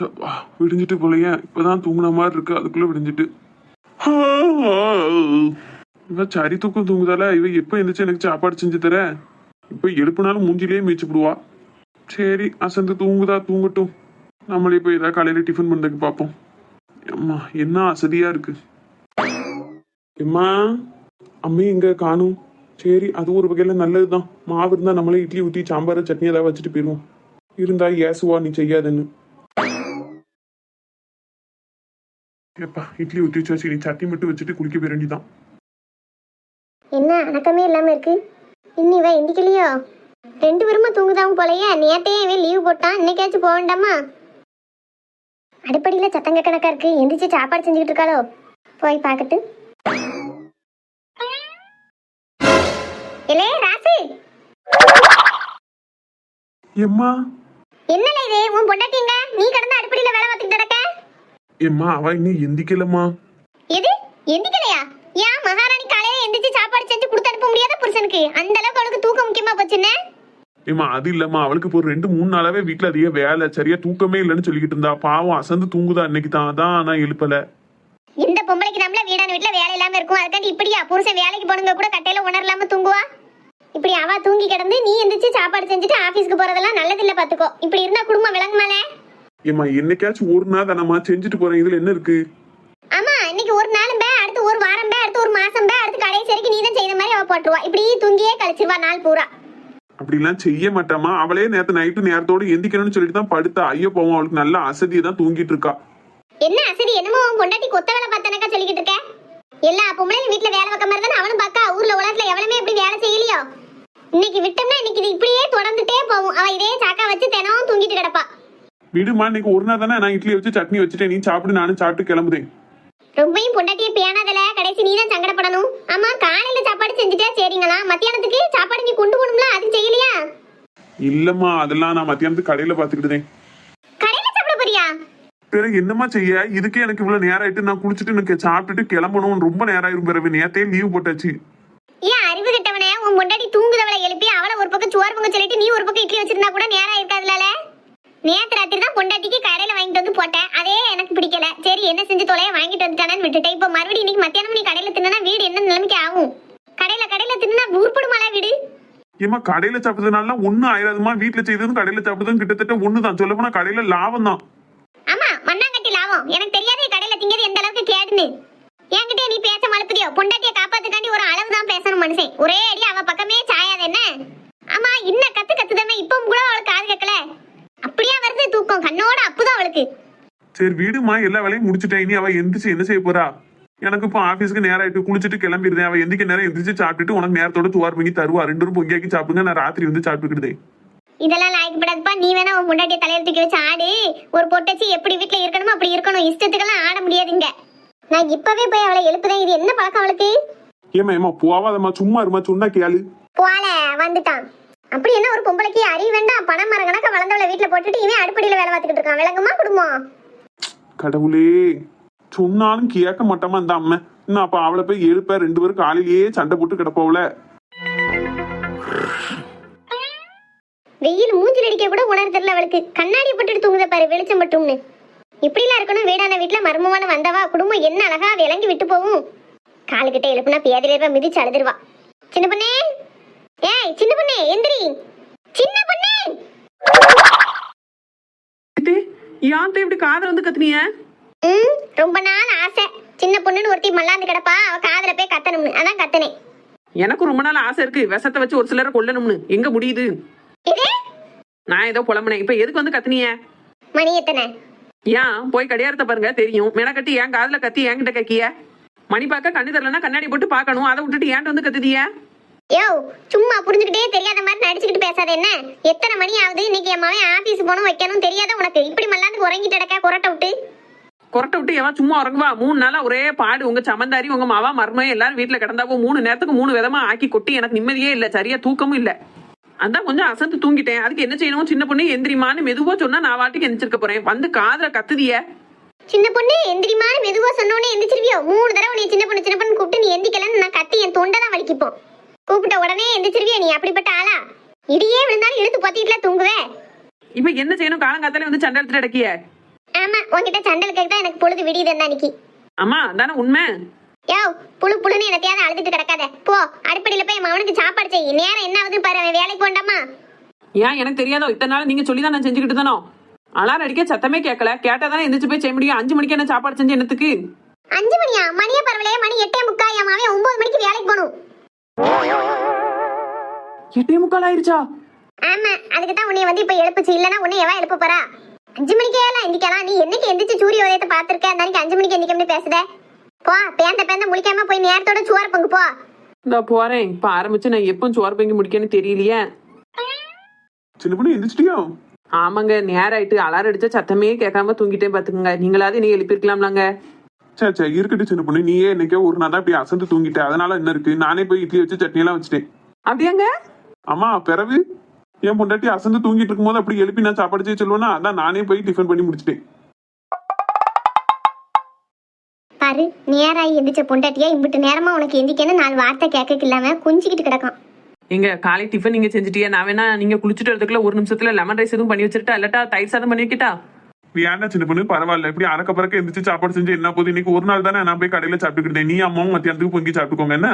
சப்பா, விடிஞ்சிட்டு போலையே. இப்பதான் தூங்குன மாதிரி இருக்கு. அதுக்குள்ள விடிஞ்சிட்டு. இவ சரி தூக்கம் தூங்குதால இவ எப்ப எந்திரிச்சு எனக்கு சாப்பாடு செஞ்சு தர? இப்ப எழுப்புனாலும் மூஞ்சிலேயே மீச்சுப்படுவா சரி அசந்து தூங்குதா தூங்கட்டும். நம்மளே போய் ஏதாவது காலையில டிஃபன் பண்ணுறதுக்கு பார்ப்போம். அம்மா என்ன அசதியா இருக்கு. எம்மா அம்மே இங்க காணும்? சரி அது ஒரு வகையில நல்லதுதான். மாவு இருந்தா நம்மளே இட்லி ஊத்தி சாம்பார் சட்னி ஏதாவது வச்சுட்டு போயிருவோம் இருந்தா ஏசுவா நீ செய்யாதுன்னு. ஏப்பா இட்லி ஊத்தி வச்சு நீ சட்னி மட்டும் வச்சுட்டு குளிக்க போய் வேண்டிதான் என்ன அணக்கமே இல்லாம இருக்கு? இன்னி இவ எந்திக்கலையோ? ரெண்டு பேருமா தூங்குதாவும் போலயே. நேத்தையே லீவ் போட்டான் இன்னைக்காச்சும் போக வேண்டாமா? அடுப்படியில சத்தங்க கணக்கா இருக்கு. எந்திரிச்சு சாப்பாடு செஞ்சுக்கிட்டு இருக்காளோ? போய் பார்க்கட்டு. இலே ராசு! எம்மா? என்னல இது? உன் பொண்டாட்டிங்க நீ கடந்து அடுப்படியில வேலை பார்த்துக்கிட்டு எம்மா அவ இன்னும் எந்திக்கலம்மா. எது? எந்திக்கலையா? ஏன் மகாராணி காலையில எந்திரிச்சு சாப்பாடு செஞ்சு கொடுத்து அனுப்ப முடியாத புருஷனுக்கு? அந்த அளவுக்கு அவளுக்கு தூக்கம் முக்கியமா போச்சுன்னு? ஏம்மா அது இல்லம்மா. அவளுக்கு இப்போ ரெண்டு மூணு நாளாவே வீட்டுல அதிக வேலை சரியா தூக்கமே இல்லைன்னு சொல்லிக்கிட்டு இருந்தா. பாவம் அசந்து தூங்குதா இன்னைக்கு தான். அதான் நான் எழுப்பல. இந்த பொம்பளைக்கு நம்மள வீடான வீட்டுல வேலை இல்லாம இருக்கும். அதுக்காண்டி இப்படியா? புருஷன் வேலைக்கு போனவங்க கூட கட்டையில உணரலாம தூங்குவா? இப்படி அவ தூங்கி கிடந்து நீ எந்திரிச்சு சாப்பாடு செஞ்சுட்டு ஆபீஸ்க்கு போறதெல்லாம் நல்லது இல்ல பாத்துக்கோ. இப்படி இருந்தா குடும்பம் விளங்குமாலே? ஏம்மா என்னைக்காச்சும் ஒரு நாள் தானம்மா செஞ்சுட்டு போறேன். இதுல என்ன இருக்கு? ஆமா இன்னைக்கு ஒரு நாளும் பே அடுத்து ஒரு வாரம் பே அடுத்து ஒரு மாசம் பே அடுத்து கடைசி வரைக்கும் நீ தான் செய்த மாதிரி அவ போட்டுருவா. இப்படி தூங்கியே கழிச்சிருவா நாள் பூரா. அப்படிலாம் செய்ய மாட்டாமா அவளே நேத்து நைட்டு நேரத்தோட எந்திக்கணும்னு சொல்லிட்டு தான் படுத்தா. ஐயோ போவோம் அவளுக்கு நல்ல அசதியை தான் தூங்கிட்டு இருக்கா. என்ன அசதி? என்னமோ உன் பொண்டாட்டி கொத்த வேலை பார்த்தனக்கா சொல்லிக்கிட்டு இருக்க? எல்லா பொம்பளையும் வீட்டுல வேலை பார்க்க மாதிரி தானே அவனும் பார்க்கா? ஊர்ல உலகத்துல எவனுமே இப்படி வேலை செய்யலையோ? இன்னைக்கு விட்டோம்னா இன்னைக்கு இது இப்படியே தொடர்ந்துட்டே போகும். அவ இதே சாக்கா வச்சு தினமும் தூங்கிட்டு கிடப்பா. விடுமா இன்னைக்கு ஒரு நாள் தானே நான் இட்லி வச்சு சட்னி வச்சுட்டேன். நீ சாப்பிடு நானும் சாப்பிட்டு கிளம்புதேன். ரொம்பவும் பொண்டாட்டியை பேணாதல. கடைசி நீ தான் சங்கடப்படணும். ஆமா காலையில சாப்பாடு செஞ்சுட்டா சரிங்களா? மத்தியானத்துக்கு சாப்பாடு நீ கொண்டு போகணும்ல அது செய்யலையா? இல்லம்மா அதெல்லாம் நான் மத்தியானத்துக்கு கடையில பாத்துக்கிட்டேன் கடையில சாப்பிட போறியா? பிறகு என்னம்மா செய்ய? இதுக்கே எனக்கு இவ்வளவு நேரம் ஆயிட்டு நான் குளிச்சுட்டு எனக்கு சாப்பிட்டுட்டு கிளம்பணும் ரொம்ப நேரம் ஆயிரும் பிறகு. நேத்தே லீவ் போட்டாச்சு. ஏன் அறிவு கெட்டவனே? உன் பொண்டாட்டி தூங்குதவளை எழுப்பி அவளை ஒரு பக்கம் சோறு பொங்க சொல்லிட்டு நீ ஒரு பக்கம் இட்லி வச்சிருந்தா கூட நேரம் இருக்காதுல நேத்து ராத்திரி தான் பொண்டாட்டிக்கு கடையில வாங்கிட்டு வந்து போட்டேன். அதே எனக்கு பிடிக்கல. சரி என்ன செஞ்சு தொலைய வாங்கிட்டு வந்துட்டானு விட்டுட்டேன். இப்போ மறுபடியும் இன்னைக்கு மத்தியானம் நீ கடையில தின்னா வீடு என்ன நிலைமைக்கு ஆகும்? கடையில கடையில தின்னா உருப்படுமால வீடு? ஏமா கடையில சாப்பிட்டதுனால ஒண்ணும் ஆயிராதுமா? வீட்டுல செய்ததும் கடையில சாப்பிட்டதும் கிட்டத்தட்ட ஒண்ணுதான். சொல்ல போனா கடையில லாபம் தான் ஆமா மண்ணாங்கட்டி லாபம். எனக்கு தெரியாதே கடையில திங்கிறது எந்த அளவுக்கு கேடுன்னு. என்கிட்ட நீ பேச மழுப்புதியோ பொண்டாட்டிய காப்பாத்துக்காண்டி ஒரு அளவு தான் பேசணும் மனுஷன். ஒரே அடி அவ பக்கமே சாயாது என்ன? ஆமா இன்ன கத்து கத்துதானே? இப்பவும் கூட அவளுக்கு காது கேட்கல. அப்படியே வருது தூக்கம்? கண்ணோட அப்புதான் அவளுக்கு. சரி வீடுமா எல்லா வேலையும் முடிச்சுட்டேன். இனி அவ எந்திரிச்சு என்ன செய்ய போறா? எனக்கு இப்போ ஆபீஸ்க்கு நேரம் ஆயிட்டு குளிச்சுட்டு கிளம்பிடுறேன் அவ எந்திக்க நேரம் எந்திரிச்சு சாப்பிட்டுட்டு உனக்கு நேரத்தோட துவார் பண்ணி தருவா. ரெண்டு பேரும் பொங்கியாக்கி சாப்பிடுங்க. நான் ராத்திரி வந்து சாப்பிட்டுக்கிட்டே இதெல்லாம் லாய்க்கப்படாதுப்பா. நீ வேணா உன் பொண்டாட்டிய தலையில தூக்கி வச்சு ஆடு. ஒரு பொட்டச்சி எப்படி வீட்டுல இருக்கணுமோ அப்படி இருக்கணும். இஷ்டத்துக்கெல்லாம் ஆட முடியாதுங்க. நான் இப்பவே போய் அவளை எழுப்புதேன். இது என்ன பழக்கம் அவளுக்கு? ஏமா ஏமா போவாதம்மா. சும்மா இருமா சொன்னா கேளு. போல. வந்துட்டான். அப்படி என்ன ஒரு பொம்பளைக்கு அறிவு வேண்டாம்? பணம் மர கணக்க வளர்ந்தவளை வீட்டுல போட்டுட்டு இவன் அடுப்படியில வேலை பார்த்துக்கிட்டு இருக்கான். விளங்குமா குடும்பம் கடவுளே சொன்னாலும் கேட்க மாட்டாமா இந்த அம்மா. இன்னும் அப்ப அவளை போய் எழுப்ப ரெண்டு பேரும் காலையிலேயே சண்டை போட்டு கிடப்பவள வெயில் மூஞ்சில் அடிக்க கூட உணர தெரியல அவளுக்கு. கண்ணாடி போட்டுட்டு தூங்குத பாரு வெளிச்சம் மட்டும்னு இப்படிலாம் இருக்கணும் வீடான வீட்டுல மர்மமான வந்தவா? குடும்பம் என்ன அழகா விளங்கி விட்டு போகும். காலுக்கிட்ட எழுப்புனா பேதில இருப்பா மிதிச்சு அழுதுருவா. சின்ன பொண்ணே ஏய் சின்ன பொண்ணே எந்திரி. சின்ன பொண்ணே. ஏத்தே, ஏன் தே இப்படி காதுல வந்து கத்துனீங்க ம் ரொம்ப நாள் ஆசை. சின்ன பொண்ணுன்னு ஒருத்தி மல்லாந்து கிடப்பா அவ காதுல போய் கத்தணும்னு. அதான் கத்தனேன் எனக்கும் ரொம்ப நாள் ஆசை இருக்கு. விஷத்தை வச்சு ஒரு சிலரை கொல்லணும்னு. எங்க முடியுது? இது? நான் ஏதோ புலம்புனேன். இப்ப எதுக்கு வந்து கத்துனீங்க மணி எத்தனை? ஏன் போய் கடியாரத்தை பாருங்க தெரியும். மெனக்கட்டி ஏன் காதுல கத்தி என்கிட்ட கக்கிய? மணி பார்க்க கண்ணு தரலன்னா கண்ணாடி போட்டு பார்க்கணும். அதை விட்டுட்டு ஏன்ட்ட வந்து கத்துதிய? யோ சும்மா புரிஞ்சுக்கிட்டே தெரியாத மாதிரி நடிச்சுக்கிட்டு பேசாத என்ன? எத்தனை மணி ஆகுது? இன்னைக்கு என் மகன் ஆபீஸ் போகணும் வைக்கணும் தெரியாத உனக்கு இப்படி மல்லாந்து உறங்கிட்டு கிடக்க குரட்டை விட்டு? கொரட்டை விட்டு எவன் சும்மா உறங்குவா? மூணு நாளா ஒரே பாடு. உங்க சமந்தாரி உங்க மாவா மருமையும் எல்லாரும் வீட்டுல கிடந்தாவோ மூணு நேரத்துக்கு மூணு விதமா ஆக்கி கொட்டி எனக்கு நிம்மதியே இல்ல சரியா தூக்கமும் இல்ல. அதான் கொஞ்சம் அசந்து தூங்கிட்டேன். அதுக்கு என்ன செய்யணும்? சின்ன பொண்ணு எந்திரிமான்னு மெதுவா சொன்னா நான் வாட்டுக்கு எந்திரிச்சிருக்க போறேன். வந்து காதுல கத்துதிய. சின்ன பொண்ணு எந்திரிமான்னு மெதுவா சொன்னோன்னே எந்திரிச்சிருவியோ? மூணு தடவை நீ சின்ன பொண்ணு சின்ன பொண்ணு கூப்பிட்டு நீ எந்திக்கலன்னு நான் கத்தி என் தொண்டை தான் வலிக்கிப்போம். கூப்பிட்ட உடனே எந்திரிச்சிருவியோ நீ? அப்படிப்பட்ட ஆளா? இடியே விழுந்தாலும் இழுத்து பத்திட்டுல தூங்குவே. இப்ப என்ன செய்யணும்? காலங்காத்தாலே வந்து சண்டை எடுத்துட்டு அடக்கிய ஆமா உன்கிட்ட கேக்கு தான் எனக்கு பொழுது விடியுது அன்னைக்கு. அம்மா அதானே உண்மை? யோ புழு புழுன்னு என்னத்தையாவது அழுதுட்டு கிடக்காத. போ அடுப்படியில போய் அவனுக்கு சாப்பாடு செய். நேரம் என்ன ஆகுதுன்னு பாரு அவன் வேலைக்கு போண்டாமா ஏன் எனக்கு தெரியாதோ? இத்தனை நாள் நீங்க சொல்லி தான் நான் செஞ்சுக்கிட்டு தானோ அலாரம் அடிக்க சத்தமே கேட்கல. கேட்டா தானே எந்திரிச்சு போய் செய்ய முடியும்? அஞ்சு மணிக்கு என்ன சாப்பாடு செஞ்சு என்னத்துக்கு? அஞ்சு மணியா? மணியே பரவலையே மணி எட்டே முக்கா என் மாவன் ஒன்பது மணிக்கு வேலைக்கு போகணும். எட்டே முக்கால் ஆயிருச்சா? ஆமா அதுக்கு தான் உன்னை வந்து இப்ப எழுப்புச்சு. இல்லனா உன்னை எவன் எழுப்ப போறா? அஞ்சு மணிக்கே எல்லாம் எந்திக்கலாம் நீ என்னைக்கு எந்திரிச்சு சூரிய உதயத்தை பாத்திருக்க அந்த அன்னைக்கு அஞ்சு மணிக்கு எந்திரிக்க பேசுத. போ பேந்த பேந்த முழிக்காம போய் நேரத்தோட சோறு பங்கு போ. இந்த போறேன். இப்ப ஆரம்பிச்சு நான் எப்போ சோறு பங்கி முடிக்கன்னு தெரியலையே. சின்ன பொண்ணு எந்திரிச்சிட்டியோ? ஆமாங்க நேரம் ஆயிட்டு அலாரம் அடிச்சா சத்தமே கேட்காம தூங்கிட்டே பாத்துக்கோங்க. நீங்களாவது நீ எழுப்பியிருக்கலாம்லாங்க. சே சே இருக்கட்டும் சின்ன பொண்ணு. நீயே என்னைக்கோ ஒரு நாள் தான் இப்படி அசந்து தூங்கிட்ட. அதனால என்ன இருக்கு? நானே போய் இட்லி வச்சு சட்னி எல்லாம் வச்சுட்டேன். அப்படியாங்க? அம்மா பிறகு என் பொண்டாட்டி அசந்து தூங்கிட்டு இருக்கும்போது அப்படி எழுப்பி நான் சாப்பாடு செய்ய சொல்லுவேன்னா அதான் நானே போய் டிஃபன் பண்ணி முடிச்சிட்டேன். பாரு நேராகி எந்திரிச்ச பொண்டாட்டியா இம்பிட்டு நேரமா உனக்கு எந்திக்கன்னு நாலு வார்த்தை கேட்க இல்லாம குஞ்சிக்கிட்டு கிடக்கும் எங்க காலை டிஃபன் நீங்க செஞ்சுட்டியா? நான் வேணா நீங்க குளிச்சுட்டு வரதுக்குள்ள ஒரு நிமிஷத்துல லெமன் ரைஸ் எதுவும் பண்ணி வச்சிருட்டா இல்லாட்டா தயிர் சாதம் பண்ணி வைக்கிட்டா? ஏன்டா சின்ன பொண்ணு? பரவாயில்ல. இப்படி அறக்க பறக்க எந்திரிச்சு சாப்பாடு செஞ்சு என்ன போகுது இன்னைக்கு ஒரு நாள் தானே நான் போய் கடையில சாப்பிட்டுக்கிட்டேன். நீ அம்மாவும் மத்தியானத்துக்கு பொங்கி சாப்பிட்டுக்கோங்க என்ன?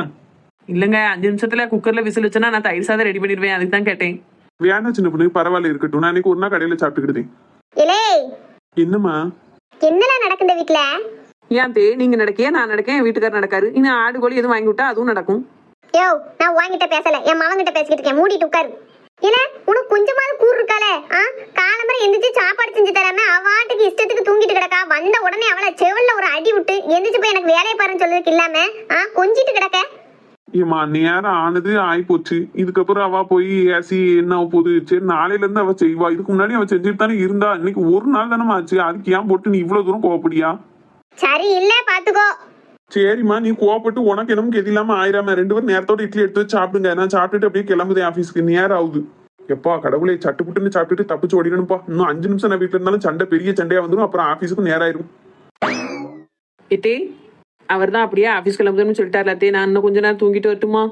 இல்லங்க அஞ்சு நிமிஷத்துல குக்கர்ல விசில் வச்சனா நான் தயிர் சாதம் ரெடி பண்ணிடுவேன். அதுக்கு தான் கேட்டேன். வேண்டாம் சின்ன பொண்ணு? பரவாயில்ல இருக்கட்டும். நான் இன்னைக்கு ஒரு நாள் கடையில சாப்பிட்டுக்கிட்டேன். இலே! என்னம்மா? என்னடா நடக்குது வீட்ல? ஏன் தே நீங்க நடக்கே நான் நடக்கேன். என் வீட்டுக்காரர் நடக்காரு. இன்னும் ஆடு கோழி எதுவும் வாங்கி விட்டா அதுவும் நடக்கும். யோ நான் உன்கிட்ட பேசல. என் மவன்கிட்ட பேசிக்கிட்டு இருக்கேன். மூடிட்டு உட்காரு. இல்ல உனக்கு கொஞ்சமாவது கூர் இருக்காளே? ஆ காலம்பரம் எந்திரிச்சு சாப்பாடு செஞ்சு தராம அவாட்டுக்கு இஷ்டத்துக்கு தூங்கிட்டு கிடக்கா. வந்த உடனே அவளை செவில்ல ஒரு அடி விட்டு எந்திரிச்சு போய் எனக்கு வேலையை பாருன்னு சொல்றதுக்கு இல்லாம ஆ கொஞ்சிட்டு கிடக்க. ஏம்மா நேரம் ஆனது ஆயிப்போச்சு. இதுக்கப்புறம் அவ போய் ஏசி என்ன ஆக போகுது? சரி நாளையில இருந்து அவ செய்வா. இதுக்கு முன்னாடி அவ செஞ்சுட்டு தானே இருந்தா. இன்னைக்கு ஒரு நாள் தானே ஆச்சு. அதுக்கு ஏன் போட்டு நீ இவ்வளவு தூரம் கோவப்படியா? சரி இல்ல பாத்துக்கோ. சரிம்மா நீ கோவப்பட்டு உனக்கு என்னமோ கெதி இல்லாம ஆயிராம ரெண்டு பேரும் நேரத்தோட இட்லி எடுத்து வச்சு சாப்பிடுங்க. நான் சாப்பிட்டுட்டு அப்படியே கிளம்புதேன் ஆபீஸ்க்கு. நேரம் ஆகுது எப்பா கடவுளே சட்டுப்புட்டுன்னு சாப்பிட்டுட்டு தப்பிச்சு ஓடிடணும்ப்பா. இன்னும் அஞ்சு நிமிஷம் நான் வீட்டுல இருந்தாலும் சண்டை பெரிய சண்டையா வந்துடும் அப்புறம் ஆபீஸுக்கு நேரம் ஆயிரும் எத்தே அவர் தான் அப்படியே ஆஃபீஸ் கிளம்புதுன்னு சொல்லிட்டார்ல அத்தே. நான் இன்னும் கொஞ்ச நேரம் தூங்கிட்டு வரட்டுமா?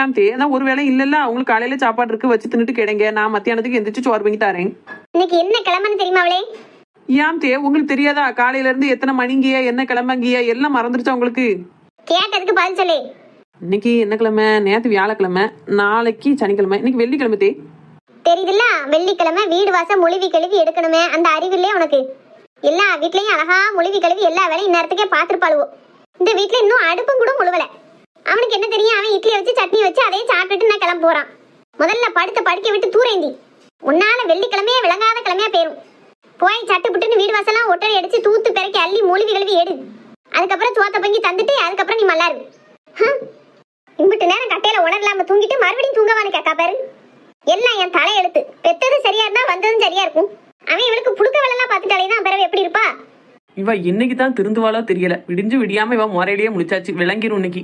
ஏன் தே அதான் ஒரு வேளை இல்லல்ல அவங்களுக்கு காலையில சாப்பாடு இருக்கு வச்சு தின்னுட்டு கிடைங்க. நான் மத்தியானத்துக்கு எந்திரிச்சு சோறு வாங்கி தரேன். இன்னைக்கு என்ன கிளம்புன்னு தெரியுமா அவளே? ஏன் தே உங்களுக்கு தெரியாதா? காலையில இருந்து எத்தனை மணிங்கியா என்ன கிளம்பங்கியா எல்லாம் மறந்துருச்சா உங்களுக்கு? கேட்டதுக்கு பதில் சொல்லு. இன்னைக்கு என்ன கிழமை? நேத்து வியாழக்கிழமை. நாளைக்கு சனிக்கிழமை. இன்னைக்கு வெள்ளிக்கிழமை தே. தெரியுதுல்ல? வெள்ளிக்கிழமை வீடு வாசம் மொழிவி கழுவி எடுக்கணுமே. அந்த அறிவில்லே உனக்கு? எல்லா வீட்லயும் அழகா மொழிவி கழுவி எல்லா வேலையும் இந்நேரத்துக்கே பார்த்துருப்பாளுவோ. இந்த வீட்ல இன்னும் அடுப்பும் கூட முழுவல. அவனுக்கு என்ன தெரியும்? அவன் இட்லி வச்சு சட்னி வச்சு அதையும் சாப்பிட்டுட்டு நான் கிளம்ப போறான் முதல்ல படுத்த படுக்க விட்டு தூரேந்தி. உன்னால வெள்ளிக்கிழமையே விளங்காத கிழமையா போயிரும். போய் சட்டு புட்டுன்னு வீடு வாசலாம் ஒட்டடை அடிச்சு தூத்து பிறக்கி அள்ளி மூழ்கி கழுவி எடு. அதுக்கப்புறம் சோத்த பங்கி தந்துட்டு அதுக்கப்புறம் நீ மல்லாரு. இம்பிட்டு நேரம் கட்டையில உணரலாம தூங்கிட்டு மறுபடியும் தூங்கவானு கேட்கா பாரு. எல்லாம் என் தலை எழுத்து. பெத்தது சரியா இருந்தா வந்ததும் சரியா இருக்கும். அவன் இவளுக்கு புழுக்க வேலைலாம் பார்த்துட்டாலே தான் பிறகு எப்படி இருப்பா? இவ என்னைக்கு தான் திருந்துவாளோ தெரியல. விடிஞ்சு விடியாம இவ முறையிலேயே முடிச்சாச்சு விளங்கிரும் இன்னைக்கு.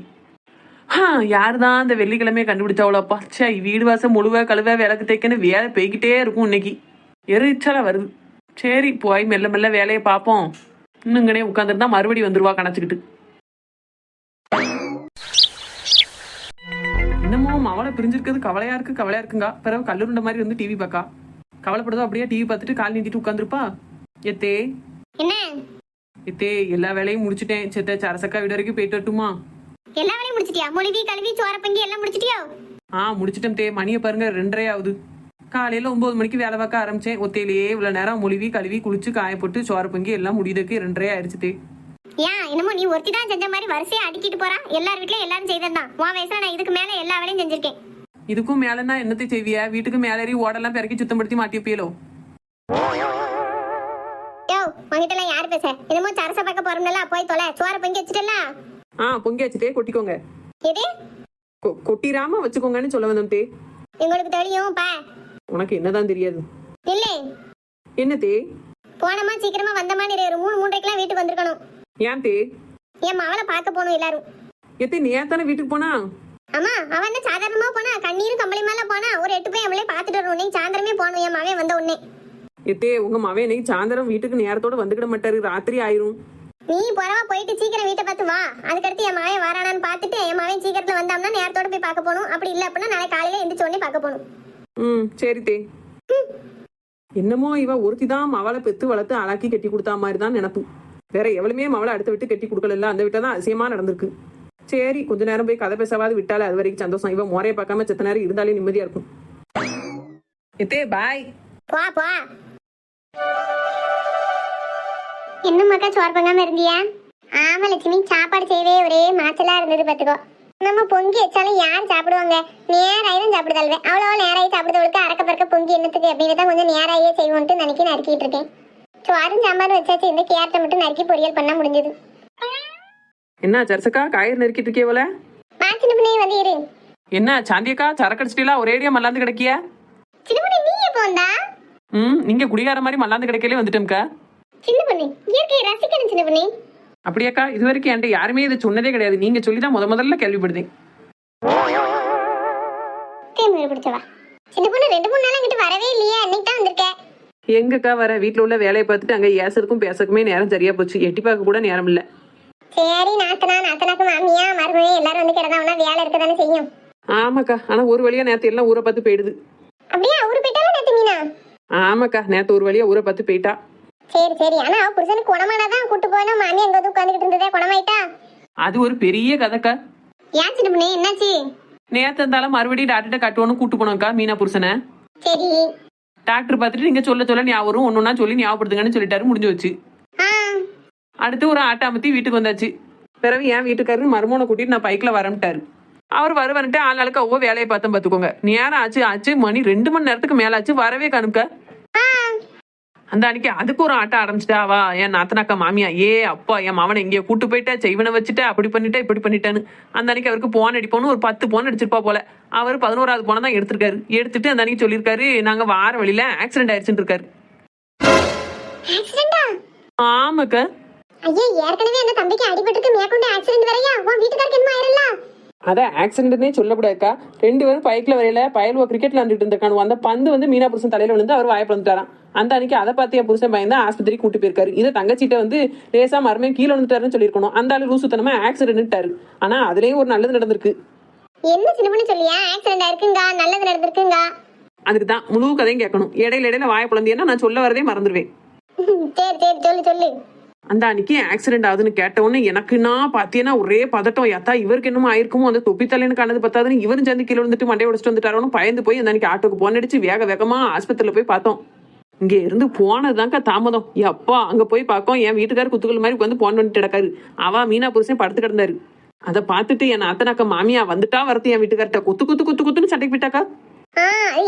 ஹா யாருதான் அந்த வெள்ளிக்கிழமையை கண்டுபிடிச்சாவளோப்பா? சே வீடு வாசம் முழுவ கழுவ விளக்கு தேய்க்கன்னு வேலை போய்கிட்டே இருக்கும் இன்னைக்கு. எரிச்சலா வருது. சரி போய் மெல்ல மெல்ல வேலையை பார்ப்போம். இன்னுங்கனே உட்காந்துருந்தா மறுபடி வந்துருவா கணச்சுக்கிட்டு. என்னமோ அவளை பிரிஞ்சிருக்கிறது கவலையா இருக்கு கவலையா இருக்குங்க. பிறகு கல்லுருண்ட மாதிரி வந்து டிவி பார்க்கா. கவலைப்படுதோ அப்படியே டிவி பார்த்துட்டு கால் நீட்டிட்டு உட்காந்துருப்பா எத்தே. என்ன? இத்தே எல்லா வேலையும் முடிச்சிட்டேன். செத்த சரசக்கா வீடு வரைக்கும் போயிட்டு வரட்டுமா? எல்லா வேலையும் முடிச்சிட்டியா? மொழிவி கழுவி சோற பங்கி எல்லாம் முடிச்சிட்டியோ? ஆ முடிச்சிட்டேன் தே. மணியை பாருங்க ரெண்டரை ஆகுது காலையில ஒன்பது மணிக்கு வேலை பார்க்க ஆரம்பிச்சேன். ஒத்தையிலேயே இவ்வளவு நேரம் மொழிவி கழுவி குளிச்சு காய போட்டு சோறு பொங்கி எல்லாம் முடியுதுக்கு ரெண்டரை ஆயிடுச்சு தே. ஏன்? என்னமோ நீ ஒருத்தி தான் செஞ்ச மாதிரி வரிசையா அடிக்கிட்டு போறா. எல்லார் வீட்லயும் எல்லாரும் செய்ததுதான் உன் வயசுல நான் இதுக்கு மேல எல்லா வேலையும் செஞ்சிருக்கேன். இதுக்கும் மேலன்னா என்னத்தை செய்விய? வீட்டுக்கு மேலேறி ஓடெல்லாம் பிறக்கி சுத்தப்படுத்தி மாட்டி வைப்பியலோ? யோ உங்ககிட்ட யார் பேச? என்னமோ சரச பார்க்க போறோம்ல போய் தொலை. சோற பங்கி வச்சுட்டல ஆ பொங்கி வச்சுட்டே கொட்டிக்கோங்க. எது? கொட்டிராம வச்சுக்கோங்கன்னு சொல்ல வந்தோம் தே. உங்களுக்கு தெரியும் பா. உனக்கு என்னதான் தெரியாது? இல்லை. என்ன தே? போனமா சீக்கிரமா வந்தமா நீ ஒரு மூணு மூன்றைக்கெல்லாம் வீட்டுக்கு வந்திருக்கணும். ஏன் தே? என் மவளை பார்க்க போகணும் எல்லாரும். எத்தே நீ ஏன் தானே வீட்டுக்கு போனா? ஆமா அவன் என்ன சாதாரணமா போனா கண்ணீரும் கம்பளியுமால போனா ஒரு எட்டு போய் அவளே பார்த்துட்டு வரணும். நீ சாயந்தரமே போகணும் என் மவன் வந்த உடனே. எத்தே உங்க மவன் இன்னைக்கு சாயந்தரம் வீட்டுக்கு நேரத்தோட வந்துக்கிட மாட்டாரு. ராத்திரி ஆயிரும். நீ போறவா போயிட்டு சீக்கிரம் வீட்டை பார்த்து வா. அதுக்கடுத்து என் மகன் வரானான்னு பார்த்துட்டு என் மகன் சீக்கிரத்துல வந்தாம்னா நேரத்தோட போய் பார்க்க போகணும். அப்படி இல்லை அப்படின்னா நாளை காலையில எந்திரிச்ச உடனே பார்க்க போகணும். ம் சரி தே. என்னமோ இவ ஒருத்தி தான் மவளை பெத்து வளர்த்து அழாக்கி கட்டி கொடுத்தா மாதிரி தான் நினப்பு. வேற எவளுமே மவளை அடுத்த விட்டு கட்டி கொடுக்கல அந்த விட்ட தான் அசியமா நடந்திருக்கு. சரி கொஞ்ச நேரம் போய் கதை பேசாவது விட்டாலே அது வரைக்கும் சந்தோஷம். இவன் முறையை பார்க்காம செத்த நேரம் இருந்தாலே நிம்மதியா இருக்கும். எத்தே பாய். போ போ இன்னும் மக்கா சோறு பண்ணாம இருந்தியா? ஆமா லட்சுமி சாப்பாடு செய்யவே ஒரே மாச்சலா இருந்தது பாத்துக்கோ. நம்ம பொங்கி வச்சாலும் யார் சாப்பிடுவாங்க? நேராயிரம் சாப்பிடுதல்வே அவ்வளோ நேராயி சாப்பிடுறவளுக்கு அறக்க பறக்க பொங்கி என்னத்துக்கு அப்படின்னு தான் கொஞ்சம் நேராயே செய்வோன்ட்டு நினைக்கி நறுக்கிட்டு இருக்கேன். சோறும் சாம்பாரும் வச்சாச்சு. இந்த கேரட்டை மட்டும் நறுக்கி பொரியல் பண்ணா முடிஞ்சது. என்ன சரசக்கா காய்கறி நறுக்கிட்டு இருக்கே போல. சின்ன பண்ணி வந்து இரு. என்ன சாந்தியக்கா சரக்கு அடிச்சிட்டீங்களா ஒரேடியா மல்லாந்து கிடைக்கிய? சின்ன பண்ணி நீ எப்போ வந்தா? ம் நீங்க குடிகார மாதிரி மல்லாந்து கிடைக்கலே வந்துட்டோம்க்கா சின்ன பண்ணி இயற்கையை ரசிக்கணும் சின்ன பண்ணி. அப்படியாக்கா இது வரைக்கும் என்கிட்ட யாருமே இதை சொன்னதே கிடையாது. நீங்க சொல்லி தான் முத முதல்ல கேள்விப்படுதேன். எங்கக்கா வர? வீட்ல உள்ள வேலையை பார்த்துட்டு அங்க ஏசருக்கும் பேசக்குமே நேரம் சரியா போச்சு. எட்டி பார்க்க கூட நேரம் இல்ல. சரி நாத்தனா நாத்தனாக்கு மாமியா மருமகன் எல்லாரும் வந்து கிடந்தாங்கன்னா வேலை இருக்க தானே செய்யும். ஆமாக்கா ஆனா ஒரு வழியா நேத்து எல்லாம் ஊரை பார்த்து போயிடுது. அப்படியே? அவரு போயிட்டாலும் நேத்து மீனா? ஆமாக்கா நேத்து ஒரு வழியா ஊரை பார்த்து போயிட்டா. சரி சரி. ஆனா அவ புருஷனுக்கு குணமானாதான் கூட்டு போனா மாமி அங்க வந்து உட்காந்துக்கிட்டு இருந்ததே குணமாயிட்டா? அது ஒரு பெரிய கதைக்கா. ஏன் சின்ன பண்ணி என்னாச்சு? நேத்து இருந்தாலும் மறுபடியும் டாக்டர்கிட்ட கட்டுவோன்னு கூட்டு போனோம்க்கா மீனா புருஷனை. சரி. டாக்டர் பார்த்துட்டு நீங்க சொல்ல சொல்ல ஞாபகம் ஒன்னொன்னா சொல்லி ஞாபகப்படுத்துங்கன்னு சொல்லிட்டாரு முடிஞ்சு வச்சு அடுத்து ஒரு ஆட்டாமத்தி வீட்டுக்கு வந்தாச்சு. பிறகு என் வீட்டுக்காரரு மருமனை கூட்டிட்டு நான் பைக்ல வரமிட்டாரு அவர் வருவன்ட்டு ஆள் ஆளுக்கு ஒவ்வொரு வேலையை பார்த்தோம் பார்த்துக்கோங்க. நேரம் ஆச்சு ஆச்சு மணி ரெண்டு மணி நேரத்துக்கு மேல ஆச்சு வரவே கணுக்க. அந்த அன்னைக்கு அதுக்கு ஒரு ஆட்டம் ஆரம்பிச்சிட்டா வா என் நாத்தனாக்கா மாமியா ஏ அப்பா என் மாவனை எங்கேயோ கூட்டு போயிட்டா செய்வனை வச்சுட்டா அப்படி பண்ணிட்டா இப்படி பண்ணிட்டான்னு. அந்த அன்னைக்கு அவருக்கு போன் அடிப்போன்னு ஒரு பத்து போன் அடிச்சிருப்பா போல. அவர் பதினோராவது போனை தான் எடுத்திருக்காரு. எடுத்துட்டு அந்த அன்னைக்கு சொல்லியிருக்காரு நாங்க வார வழியில ஆக்சிடென்ட் ஆயிடுச்சுன்னு இருக்காரு ஆமாக்கா. ஐயே ஏற்கனவே அந்த தம்பிக்கு அடிபட்டுட்டு மேற்கொண்டு ஆக்சிடென்ட் வரையா உன் வீட்டுக்காரருக்கு என்ன ஆயிரல அதான் ஆக்சிடென்ட்னே சொல்லக்கூடாதுக்கா. ரெண்டு பேரும் பைக்ல வரையில பயல்வா கிரிக்கெட் விளாண்டுட்டு இருந்திருக்கானு அந்த பந்து வந்து மீனா புருஷன் தலையில விழுந்து அவர் வாய்ப்பு வந்துட்டாராம் அந்த அன்னைக்கு அதை பார்த்து என் புருஷன் பயந்து ஆஸ்பத்திரிக்கு கூட்டு போயிருக்காரு. இதை தங்கச்சிட்ட வந்து லேசா மருமையும் கீழே வந்துட்டாருன்னு சொல்லியிருக்கணும். அந்த ஆளு லூசுத்தனமா ஆக்சிடென்ட்டாரு ஆனா அதுலயும் ஒரு நல்லது நடந்திருக்கு. என்ன சின்ன சொல்லியா? ஆக்சிடென்ட் ஆயிருக்குங்க? நல்லது நடந்திருக்குங்க? அதுக்கு தான் முழு கதையும் கேட்கணும். இடையில இடையில வாய பிளந்தியன்னா நான் சொல்ல வரதே மறந்துடுவேன். சரி சரி சொல்லு சொல்லு. அந்த அன்னைக்கு ஆக்சிடென்ட் ஆகுதுன்னு கேட்ட எனக்கு எனக்குன்னா பார்த்தீங்கன்னா ஒரே பதட்டம். யாத்தா இவருக்கு என்னமோ ஆயிருக்குமோ? அந்த தொப்பி தலைன்னு கண்ணது பத்தாதுன்னு இவரும் சேர்ந்து கீழே வந்துட்டு மண்டை உடச்சிட்டு வந்துட்டாரோன்னு பயந்து போய் அந்த அன்னைக்கு ஆட்டோக்கு போன் அடிச்சு வேக வேகமா ஆஸ்பத்திரியில் போய் பார்த்தோம். இங்கே இருந்து போனதுதான்க்கா தாமதம். எப்பா அங்கே போய் பார்க்கோம். என் வீட்டுக்காரர் குத்துக்கள் மாதிரி வந்து போன் பண்ணிட்டு கிடக்காரு. அவா மீனா புருஷன் படுத்து கிடந்தாரு. அதை பார்த்துட்டு என் அத்தனாக்க மாமியா வந்துட்டா வரது என் வீட்டுக்கார்ட்ட. குத்து குத்து குத்து குத்துன்னு சண்டைக்கு போயிட்டாக்கா?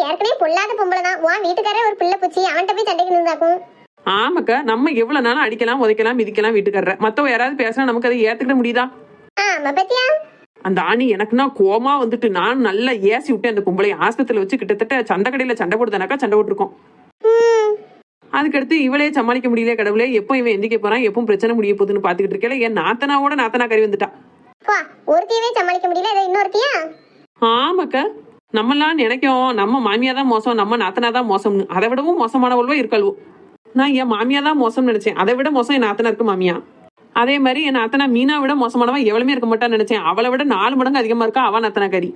ஏற்கனவே பொல்லாத பொம்பளை தான். உன் வீட்டுக்காரே ஒரு பிள்ளை பூச்சி. அவன்கிட்ட போய் சண்டைக்கு நின்றாக்கும் ஆமாக்கா நம்ம எவ்வளவு நாளும் அடிக்கலாம் உதைக்கலாம் மிதிக்கலாம் வீட்டுக்காரர. மத்தவ யாராவது பேசினா நமக்கு அதை ஏத்துக்கிட முடியுதா? அந்த ஆணி எனக்குன்னா கோமா வந்துட்டு நான் நல்லா ஏசி விட்டு அந்த பொம்பளை ஆஸ்பத்திரியில வச்சு கிட்டத்தட்ட சண்டை கடையில சண்டை போடுதானாக்கா சண்டை போட்டுருக்கோம். அதுக்கடுத்து இவளே சமாளிக்க முடியல கடவுளே எப்போ இவன் எந்திக்க போறான் எப்போ பிரச்சனை முடிய போகுதுன்னு பாத்துக்கிட்டு இருக்கல என் நாத்தனாவோட நாத்தனா கறி வந்துட்டா ஒருத்தையவே சமாளிக்க முடியல இதை இன்னொருத்தியா? ஆமாக்கா நம்மலாம் நினைக்கும் நம்ம மாமியா தான் மோசம் நம்ம நாத்தனா தான் மோசம்னு. அதை விடவும் மோசமானவள்வோ இருக்கல்வோ நான் என் மாமியா தான் மோசம்னு நினைச்சேன். அதை விட மோசம் என் நாத்தனா இருக்கு மாமியா. அதே மாதிரி என் நாத்தனா மீனா விட மோசமானவன் எவ்வளவுமே இருக்க மாட்டான்னு நினைச்சேன். அவளை விட நாலு மடங்கு அதிகமா இருக்கா அவன் நாத்தனா கறி.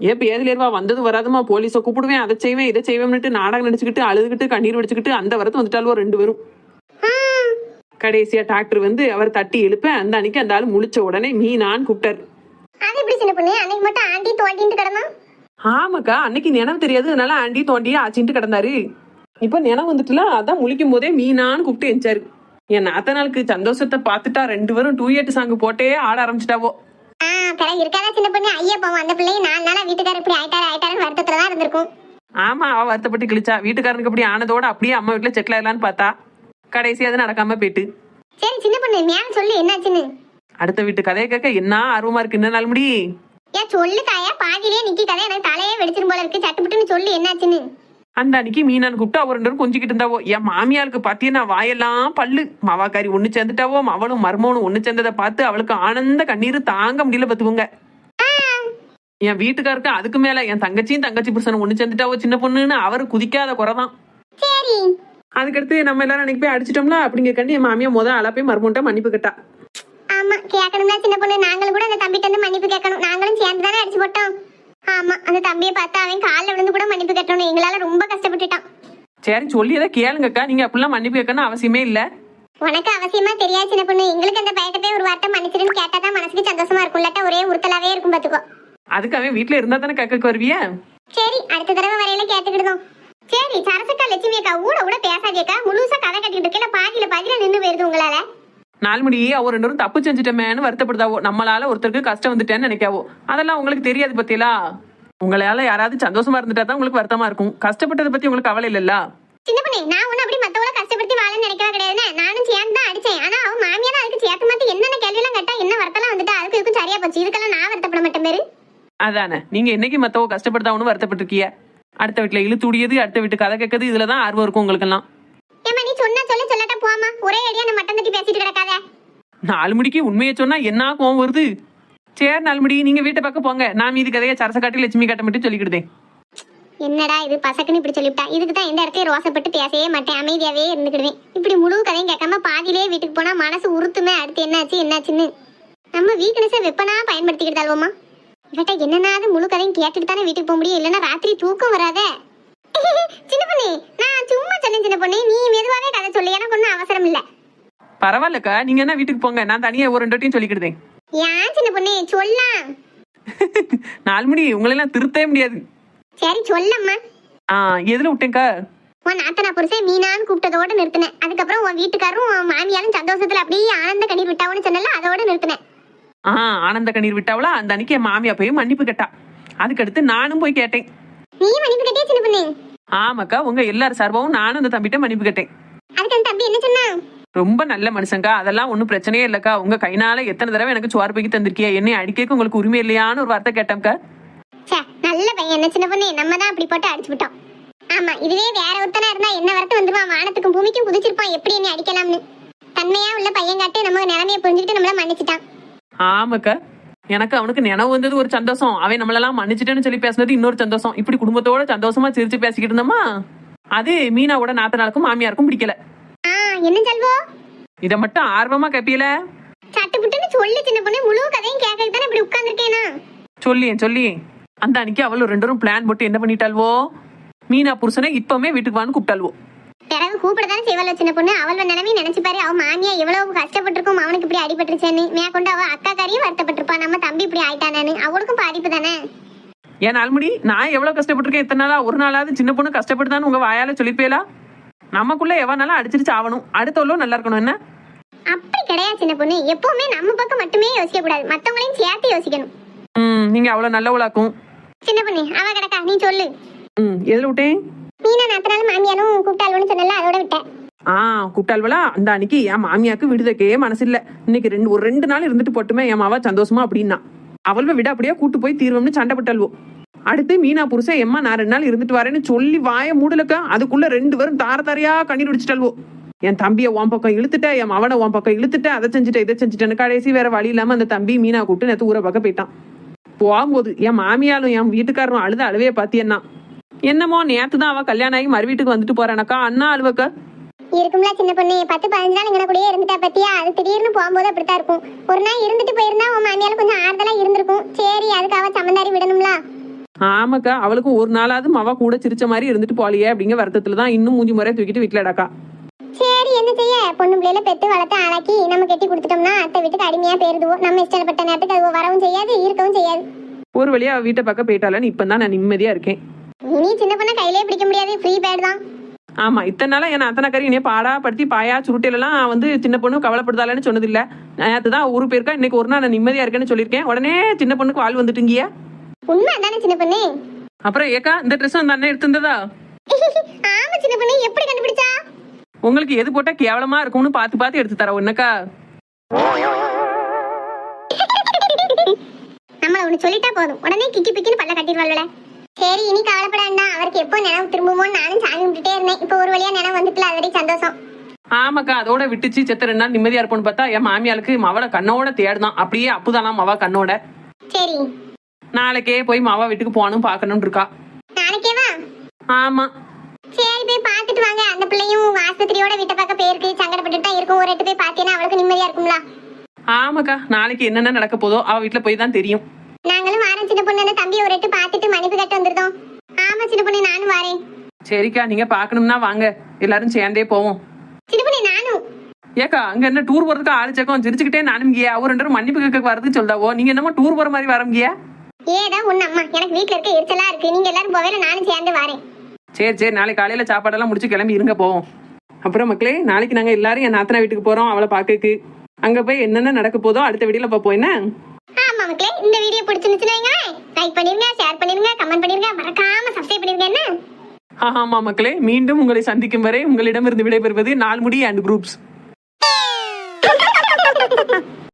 ஏன் பேதிலேருவா வந்தது வராதுமா போலீஸை கூப்பிடுவேன். அதை செய்வேன் இதை செய்வேன்னுட்டு நாடகம் நடிச்சுக்கிட்டு அழுதுகிட்டு கண்ணீர் வடிச்சுக்கிட்டு அந்த வரத்து வந்துட்டாலும் ரெண்டு பேரும். கடைசியா டாக்டர் வந்து அவர் தட்டி எழுப்ப அந்த அன்னைக்கு அந்த ஆள் முழிச்ச உடனே மீனான்னு கூப்பிட்டாரு. அது எப்படி சின்ன பொண்ணு? அன்னைக்கு மட்டும் ஆண்டி தோண்டிட்டு கிடந்தான் ஆமாக்கா அன்னைக்கு நினைவு தெரியாது. அதனால ஆண்டி தோண்டியே ஆச்சின்ட்டு கிடந்தாரு. இப்ப நினைவு வந்துட்டுல அதான் முழிக்கும் போதே மீனான்னு கூப்பிட்டு எஞ்சாரு என் நாத்தனாளுக்கு சந்தோஷத்தை பார்த்துட்டா ரெண்டு பேரும் டூ எயிட் சாங் போட்டே ஆட ஆரம்பிச்சிட்டாவோ. ஆ பிறகு இருக்காதா சின்ன பொண்ணு? ஐயா போவோம் அந்த பிள்ளையை நாலு நாளா வீட்டுக்காரர் இப்படி ஆயிட்டாரு ஆயிட்டாருன்னு வருத்தத்துல தான் இருந்திருக்கும். ஆமா அவ வருத்தப்பட்டு கிழிச்சா. வீட்டுக்காரனுக்கு அப்படி ஆனதோட அப்படியே அம்மா வீட்டுல செட்டில் ஆயிடலான்னு பார்த்தா கடைசி அது நடக்காம போயிட்டு. சரி சின்ன பொண்ணு மேல சொல்லு என்னாச்சுன்னு. அடுத்த வீட்டு கதையை கேட்க என்ன ஆர்வமா இருக்கு என்ன நாள் முடி? ஏன் சொல்லு தாயா பாதியிலே நிக்கி கதை எனக்கு தலையே வெடிச்சிரும் போல இருக்கு. சட்டுப்புட்டுன்னு சொல்லு என்னாச்சுன்னு. அந்த அன்னைக்கு மீனான்னு கூப்பிட்டு அவர் ரெண்டு கொஞ்சிக்கிட்டு இருந்தாவோ? என் மாமியாருக்கு பாத்தீங்கன்னா வாயெல்லாம் பல்லு. மாவாக்காரி ஒண்ணு சேர்ந்துட்டாவோ? அவளும் மருமவனும் ஒண்ணு சேர்ந்ததை பார்த்து அவளுக்கு ஆனந்த கண்ணீர் தாங்க முடியல பாத்துக்கோங்க என் வீட்டுக்காருக்கு அதுக்கு மேல என் தங்கச்சியும் தங்கச்சி புருஷனும் ஒண்ணு சேர்ந்துட்டாவோ சின்ன பொண்ணுன்னு அவர் குதிக்காத குறைதான். அதுக்கடுத்து நம்ம எல்லாரும் அன்னைக்கு போய் அடிச்சிட்டோம்ல அப்படிங்க கண்டி என் மாமியா முத ஆளா போய் மருமன்ட்ட மன்னிப்பு கேட்டா. ஆமா கேட்கணும்னா சின்ன பொண்ணு நாங்களும் கூட அந்த தம்பிட்ட இருந்து மன்னிப்பு கேட்கணும் நாங்களும் சேர்ந்து தானே அடிச்சு போட்டோம் ஆமா அந்த தம்பியை பார்த்து அவன் காலில் விழுந்து கூட மன்னிப்பு கேட்டணும் எங்களால ரொம்ப சரி சொல்லியதை கேளுங்கக்கா. நீங்க அப்படிலாம் மன்னிப்பு கேட்கணும் அவசியமே இல்ல. உனக்கு அவசியமா தெரியாது சின்ன பொண்ணு. எங்களுக்கு அந்த பையட்ட போய் ஒரு வார்த்தை மன்னிச்சிருன்னு கேட்டா தான் மனசுக்கு சந்தோஷமா இருக்கும். இல்லாட்டா ஒரே உறுத்தலாவே இருக்கும் பாத்துக்கோ அதுக்கு அவன் வீட்டுல இருந்தா தானே கேட்க வருவிய? சரி அடுத்த தடவை வரையில கேட்டுக்கிடுதோம். சரி சரசக்கா லட்சுமி அக்கா ஊட ஊட பேசாதேக்கா. முழுசா கதை கட்டிட்டு இருக்கல பாதியில பாதியில நின்னு போயிருது உங்களால. நாலுமணி அவர் ரெண்டு தப்பு செஞ்சுட்டோமேன்னு வருத்தப்படுதாவோ? நம்மளால ஒருத்தருக்கு கஷ்டம் வந்துட்டேன்னு நினைக்காவோ? அதெல்லாம் உங்களுக்கு தெரியாது பத்தியலா? உங்களால யாராவது சந்தோஷமா இருந்துட்டா தான் உங்களுக்கு வருத்தமா இருக்கும். கஷ்டப்பட்டதை பத்தி உங்களுக்கு கவலை இல்லல்ல? சின்ன பொண்ணு நான் ஒண்ணு அப்படி மத்தவள கஷ்டப்படுத்தி வாழன்னு நினைக்கவே கிடையாதுன்னு? நானும் சேர்ந்து தான் அடிச்சேன். ஆனா அவன் மாமியா தான் அதுக்கு சேர்த்து மாத்தி என்னென்ன கேள்வி எல்லாம் கேட்டா என்ன வருத்தலாம் வந்துட்டா அதுக்கு இதுக்கும் சரியா போச்சு. இதுக்கெல்லாம் நான் வருத்தப்பட மாட்டேன் பேரு. அதானே. நீங்க என்னைக்கு மத்தவ கஷ்டப்படுதாவனு வருத்தப்பட்டிருக்கிய அடுத்த வீட்டுல இழுத்துடியது அடுத்த வீட்டு கதை கேட்கறது இதுலதான் ஆர்வம் இருக்கும் உங்களுக்கெல்லாம். ஏமா நீ சொன்னா சொல்ல சொல்லட்டா போமா ஒரே அடியா நான் மட்டம் தட்டி பேசிட்டு கிடக்காத. நாலு மணிக்கு உண்மையை சொன்னா என்ன கோவம் வருது? சரி நாலு மணி நீங்க வீட்டை பக்கம் போங்க. நான் மீதி கதையை சரச காட்டி லட்சுமி காட்ட மட்டும் சொல்லிக்கிடுதேன் என்னடா இது? பசக்குன்னு இப்படி சொல்லிவிட்டா? இதுக்கு தான் எந்த இடத்தையும் ரோசப்பட்டு பேசவே மாட்டேன். அமைதியாவே இருந்துக்கிடுவேன் இப்படி முழு கதையும் கேட்காம பாதியிலே வீட்டுக்கு போனா மனசு உறுத்துமே அடுத்து என்னாச்சு என்னாச்சுன்னு. நம்ம வீக்னஸை வெப்பனா பயன்படுத்திக்கிட்டாலுவோமா இவட்ட என்னன்னாவது முழு கதையும் கேட்டுட்டு தானே வீட்டுக்கு போக முடியும்? இல்லைன்னா ராத்திரி தூக்கம் வராதே. சின்ன பொண்ணு நான் சும்மா சொன்னேன் சின்ன பொண்ணு. நீ மெதுவாவே கதை சொல்லு. எனக்கு ஒன்றும் அவசரம் இல்லை. பரவாயில்லக்கா நீங்க என்ன வீட்டுக்கு போங்க. நான் தனியா ஒரு ரெண்டு சொல்லிக்கிடுதேன் ஏன் சின்ன பொண்ணு? சொல்லலாம் நாலு மணி. உங்களெல்லாம் திருத்தவே முடியாது. சரி சொல்லம்மா. ஆ எதுல விட்டேங்க்கா உன் நாத்தனா புருஷன் மீனான்னு கூப்பிட்டதோட நிறுத்தினேன். அதுக்கப்புறம் உன் வீட்டுக்காரரும் உன் மாமியாரும் சந்தோஷத்துல அப்படியே ஆனந்த கண்ணீர் விட்டாவுன்னு சொன்னல அதோட நிறுத்தினேன். ஆ ஆனந்த கண்ணீர் விட்டாவளா? அந்த அன்னைக்கு என் மாமியா போய் மன்னிப்பு கேட்டா. அதுக்கடுத்து நானும் போய் கேட்டேன். நீ மன்னிப்பு கட்டியா சின்ன பொண்ணு? ஆமாக்கா உங்க எல்லாரும் சார்பாவும் நானும் அந்த தம்பிட்ட மன்னிப்பு கேட்டேன். அதுக்கு அந்த தம்பி என்ன சொன்னா ரொம்ப நல்ல மனுஷங்கா? அதெல்லாம் ஒன்றும் பிரச்சனையே இல்லக்கா. உங்க கைனால எத்தனை தடவை எனக்கு சோறு பைக்கி தந்திருக்கியா? என்னை அடிக்க உங்களுக்கு உரிமை இல்லையான்னு ஒரு வார்த்தை கேட்டேன்க்கா ச்சே நல்ல பையன். என்ன சின்ன பொண்ணு? நம்ம தான் அப்படி போட்டு அடிச்சு விட்டோம். ஆமா இதுவே வேற ஒருத்தனா இருந்தா என்ன வரத்து வந்துருவான்? வானத்துக்கும் பூமிக்கும் குதிச்சிருப்பான். எப்படி என்ன அடிக்கலாம்னு? தன்மையா உள்ள பையன் காட்டு நம்ம நிலைமையை புரிஞ்சுக்கிட்டு நம்மள மன்னிச்சிட்டான். ஆமாக்கா. எனக்கு அவனுக்கு நினைவு வந்தது ஒரு சந்தோஷம். அவன் நம்மளெல்லாம் மன்னிச்சிட்டேன்னு சொல்லி பேசுனது இன்னொரு சந்தோஷம். இப்படி குடும்பத்தோட சந்தோஷமா சிரிச்சு பேசிக்கிட்டு இருந்தோமா? அது மீனாவோட நாத்தனாருக்கும் மாமியாருக்கும் பிடிக்கல. என்ன சொல்வோ? இதை மட்டும் ஆர்வமா கேப்பியல? சட்டு புட்டுன்னு சொல்லு சின்ன பொண்ணு. முழு கதையும் கேட்க தானே இப்படி உட்கார்ந்துருக்கேனா சொல்லியேன் சொல்லியேன் அந்த அன்னைக்கு அவளும் ரெண்டு பேரும் பிளான் போட்டு என்ன பண்ணிட்டாள்வோ? மீனா புருஷனை இப்பவுமே வீட்டுக்கு வான்னு கூப்பிட்டாள்வோ. பிறகு கூப்பிடதானே செய்வாள் சின்ன பொண்ணு? அவளோட நிலைமை நினைச்சு பாரு அவ மாமியா எவ்வளவு கஷ்டப்பட்டிருக்கும் அவனுக்கு இப்படி அடிபட்டுருச்சேன்னு. மேற்கொண்டு அவ அக்கா காரியும் வருத்தப்பட்டிருப்பா. நம்ம தம்பி இப்படி ஆயிட்டானேன்னு. அவளுக்கும் பாதிப்பு தானே? ஏன் நாள்முடி நான் எவ்வளவு கஷ்டப்பட்டிருக்கேன்? இத்தனை நாளா ஒரு நாளாவது சின்ன பொண்ணு கஷ்டப்படுதான்னு உங்க வாயால சொல்லிப்பேலா நமக்குள்ள எவனாலும் அடிச்சிருச்சு ஆகணும் அடுத்தவளும் நல்லா இருக்கணும் என்ன? அப்படி கிடையாது சின்ன பொண்ணு. எப்பவுமே நம்ம பக்கம் மட்டுமே யோசிக்க கூடாது. மத்தவங்களையும் சேர்த்து யோசிக்கணும். ம் நீங்க அவ்வளவு நல்லவளாக்கும். சின்ன பொண்ணு அவ கிடக்கா? நீ சொல்லு. ம் எதுல விட்டேன் மீனா நாத்தனால மாமியாலும் கூப்பிட்டாலும் சொன்னல அதோட விட்டேன். ஆ கூப்பிட்டாள்வளா? அந்த அன்னைக்கு என் மாமியாக்கு விடுதக்கே மனசு இல்ல இன்னைக்கு ரெண்டு ஒரு ரெண்டு நாள் இருந்துட்டு போட்டுமே என் மாவா சந்தோஷமா அப்படின்னா. அவள்வ விட அப்படியே கூட்டு போய் தீர்வம்னு சண்டை போட்டாள்வோ. அடுத்து மீனா புருஷன் எம்மா நான் ரெண்டு நாள் இருந்துட்டு வரேன்னு சொல்லி வாய மூடலக்கா? அதுக்குள்ள ரெண்டு பேரும் தார தாரையா கண்ணீர் குடிச்சிட்டாள்வோ என் தம்பியை உன் பக்கம் இழுத்துட்ட என் அவனை உன் பக்கம் இழுத்துட்ட அதை செஞ்சுட்டேன் இதை செஞ்சுட்டேன்னு கடைசி வேற வழி இல்லாம அந்த தம்பி மீனா கூப்பிட்டு நேற்று ஊரை பக்கம் போயிட்டான். போகும்போது என் மாமியாலும் என் வீட்டுக்காரரும் அழுத அழுவே பாத்தியன்னா என்னமோ நேத்து தான் அவன் கல்யாணம் ஆகி மறு வீட்டுக்கு வந்துட்டு போறானக்கா? அண்ணா அழுவக்கா? இருக்கும்ல சின்ன பொண்ணு. பத்து பதினஞ்சு நாள் இங்கே கூடயே இருந்துட்டா பத்தியா? அது திடீர்னு போகும்போது அப்படித்தான் இருக்கும். ஒரு நாள் இருந்துட்டு போயிருந்தா உன் மாமியால கொஞ்சம் ஆறுதலா இருந்திருக்கும். சரி அதுக்காக சமந்தாரி விடணும்ல. ஆமாக்கா அவளுக்கும் ஒரு நாளாவது மவ கூட சிரிச்ச மாதிரி இருந்துட்டு போலியே அப்படிங்கிற வருத்தத்துல தான் இன்னும் மூஞ்சி முறையை தூக்கிட்டு வீட்டுல அடக்கா சரி என்ன செய்ய? பொண்ணு பிள்ளைல பெத்து வளர்த்து ஆளாக்கி நம்ம கட்டி கொடுத்துட்டோம்னா அத்தை வீட்டுக்கு அடிமையா போயிருதுவோம் நம்ம இஷ்டப்பட்ட நேரத்துக்கு அது வரவும் செய்யாது இருக்கவும் செய்யாது. ஒரு வழியா வீட்டை பக்கம் போயிட்டாலன்னு இப்பதான் நான் நிம்மதியா இருக்கேன். இனி சின்ன பொண்ணை கையிலே பிடிக்க முடியாது ஃப்ரீ பேட் தான். ஆமா இத்தனை நாளா என் அத்தனை கறி என்னைய பாடா படுத்தி பாயா சுருட்டையிலலாம் வந்து சின்ன பொண்ணு கவலைப்படுதாலன்னு சொன்னது இல்ல நேத்து தான் ஊரு போயிருக்கா இன்னைக்கு ஒரு நாள் நான் நிம்மதியா இருக்கேன்னு சொல்லியிருக்கேன். உடனே சின்ன பொண்ணுக்கு வாழ் வந்துட்டுங்கிய உண்மை தானே சின்ன பொண்ணு? அப்புறம் ஏக்கா இந்த ட்ரெஸ் அந்த அண்ணன் எடுத்திருந்ததா? ஆமா சின்ன பொண்ணு எப்படி கண்டுபிடிச்சா? உங்களுக்கு எது போட்டா கேவலமா இருக்கும்னு பார்த்து பார்த்து எடுத்து தரோம் என்னக்கா நம்மள ஒண்ணு சொல்லிட்டா போதும். உடனே கிக்கி பிக்கின்னு பல்ல கட்டிடுவாள்ல. சரி இனி கவலைப்பட வேண்டாம் அவருக்கு எப்போ நினைவு திரும்புமோன்னு நானும் சாமி கும்பிட்டுட்டே இருந்தேன். இப்போ ஒரு வழியா நினைவு வந்துட்டுல அது வரைக்கும் சந்தோஷம். ஆமாக்கா அதோட விட்டுச்சு. செத்த ரெண்டு நாள் நிம்மதியா இருப்போம்னு பார்த்தா என் மாமியாளுக்கு மவளை கண்ணோட தேடுதான். அப்படியே அப்புதானாம் மவ கண்ணோட. சரி. நாளைக்கே போய் மாவா வீட்டுக்கு போகணும் பார்க்கணும்னு இருக்கா நாளைக்கே வா ஆமா. சரி போய் பார்த்துட்டு வாங்க. அந்த பிள்ளையும் ஆஸ்பத்திரியோட வீட்டை பார்க்க போயிருக்கு சங்கடப்பட்டு தான் இருக்கும். ஒரு எட்டு போய் பார்த்தீங்கன்னா அவளுக்கு நிம்மதியா இருக்கும்ல. ஆமாக்கா நாளைக்கு என்னென்ன நடக்க போதோ அவ வீட்டுல போய் தான் தெரியும். நாங்களும் வாரம் சின்ன பொண்ணு. தம்பி ஒரு எட்டு பார்த்துட்டு மன்னிப்பு கட்டு வந்துருந்தோம் ஆமா சின்ன பொண்ணு நானும் வரேன். சரிக்கா நீங்க பாக்கணும்னா வாங்க. எல்லாரும் சேர்ந்தே போவோம். சின்ன பொண்ணு நானும். ஏக்கா அங்க என்ன டூர் போறதுக்கு ஆளு சக்கம் சிரிச்சுக்கிட்டே நானும் கியா. ஒரு ரெண்டு மன்னிப்பு கேட்க வரதுக்கு சொல்தாவோ நீங்க என்னமோ டூர் போற மாதிரி வரங்கியா ஏதா ஒண்ணு அம்மா. எனக்கு வீட்ல இருக்க எரிச்சலா இருக்கு. நீங்க எல்லாரும் போவேல நானும் சேர்ந்து வரேன். சரி சரி. நாளைக்கு காலையில சாப்பாடெல்லாம் முடிச்சு கிளம்பி இருங்க போவோம். அப்புறம் மக்களே நாளைக்கு நாங்க எல்லாரும் என் நாத்தனா வீட்டுக்கு போறோம் அவளை பாக்கக்கு அங்க போய் என்னென்ன நடக்க போதோ அடுத்த வீடியோல பார்ப்போம் என்ன? ஆமா மக்களே இந்த வீடியோ பிடிச்சிருந்துச்சுன்னு லைக் பண்ணிருங்க ஷேர் பண்ணிருங்க கமெண்ட் பண்ணிருங்க. மறக்காம சப்ஸ்கிரைப் பண்ணிருங்க என்ன? ஆமா மக்களே. மீண்டும் உங்களை சந்திக்கும் வரை உங்களிடமிருந்து விடைபெறுவது நால்முடி அண்ட் குரூப்ஸ்